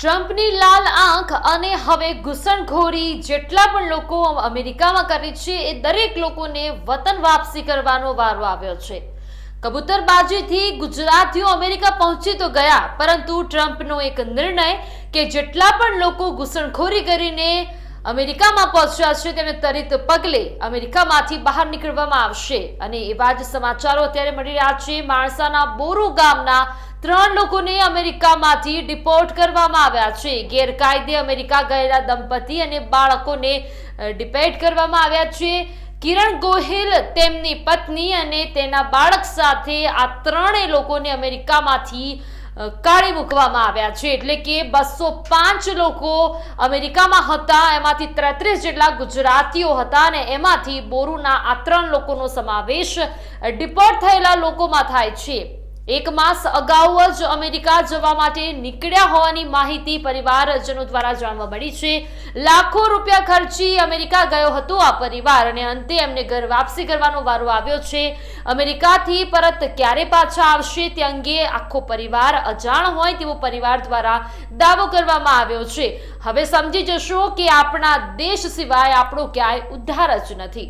ટ્રમ્પની લાલ આંખ અને હવે ઘૂસણખોરી જેટલા પણ લોકો અમેરિકામાં કરે છે, એ દરેક લોકોને વતન વાપસી કરવાનો વારો આવ્યો છે. કબૂતરબાજીથી ગુજરાતીઓ અમેરિકા પહોંચી તો ગયા, પરંતુ ટ્રમ્પનો એક નિર્ણય કે જેટલા પણ લોકો ઘૂસણખોરી કરીને અમેરિકામાં પહોંચ્યા છે, તેને ત્વરિત પગલે અમેરિકામાંથી બહાર નીકળવામાં આવશે. અને એવા જ સમાચારો અત્યારે મળી રહ્યા છે. માણસાના બોરુ ગામના ત્રણ લોકોને અમેરિકામાંથી ડિપોર્ટ કરવામાં આવ્યા છે. ગેરકાયદે અમેરિકા ગયેલા દંપતી અને બાળકોને ડિપેટ કરવામાં આવ્યા છે. કિરણ ગોહિલ તેમની પત્ની અને તેના બાળક સાથે આ ત્રણેય લોકોને અમેરિકામાંથી કાઢી મૂકવામાં આવ્યા છે. એટલે કે બસો પાંચ લોકો અમેરિકામાં હતા. એમાંથી ત્રેત્રીસ જેટલા ગુજરાતીઓ હતા અને એમાંથી બોરુના આ ત્રણ લોકોનો સમાવેશ ડિપોર્ટ થયેલા લોકોમાં થાય છે. એક માસ અગાઉ જ અમેરિકા જવા માટે નીકળ્યા હોવાની માહિતી પરિવારજનો દ્વારા જાણવા મળી છે. લાખો રૂપિયા ખર્ચી અમેરિકા ગયો હતો આ પરિવાર અને અંતે એમને ઘર વાપસી કરવાનો વારો આવ્યો છે. અમેરિકાથી પરત ક્યારે પાછા આવશે તે અંગે આખો પરિવાર અજાણ હોય તેવો પરિવાર દ્વારા દાવો કરવામાં આવ્યો છે. હવે સમજી જશો કે આપણા દેશ સિવાય આપણો ક્યાંય ઉદ્ધાર જ નથી.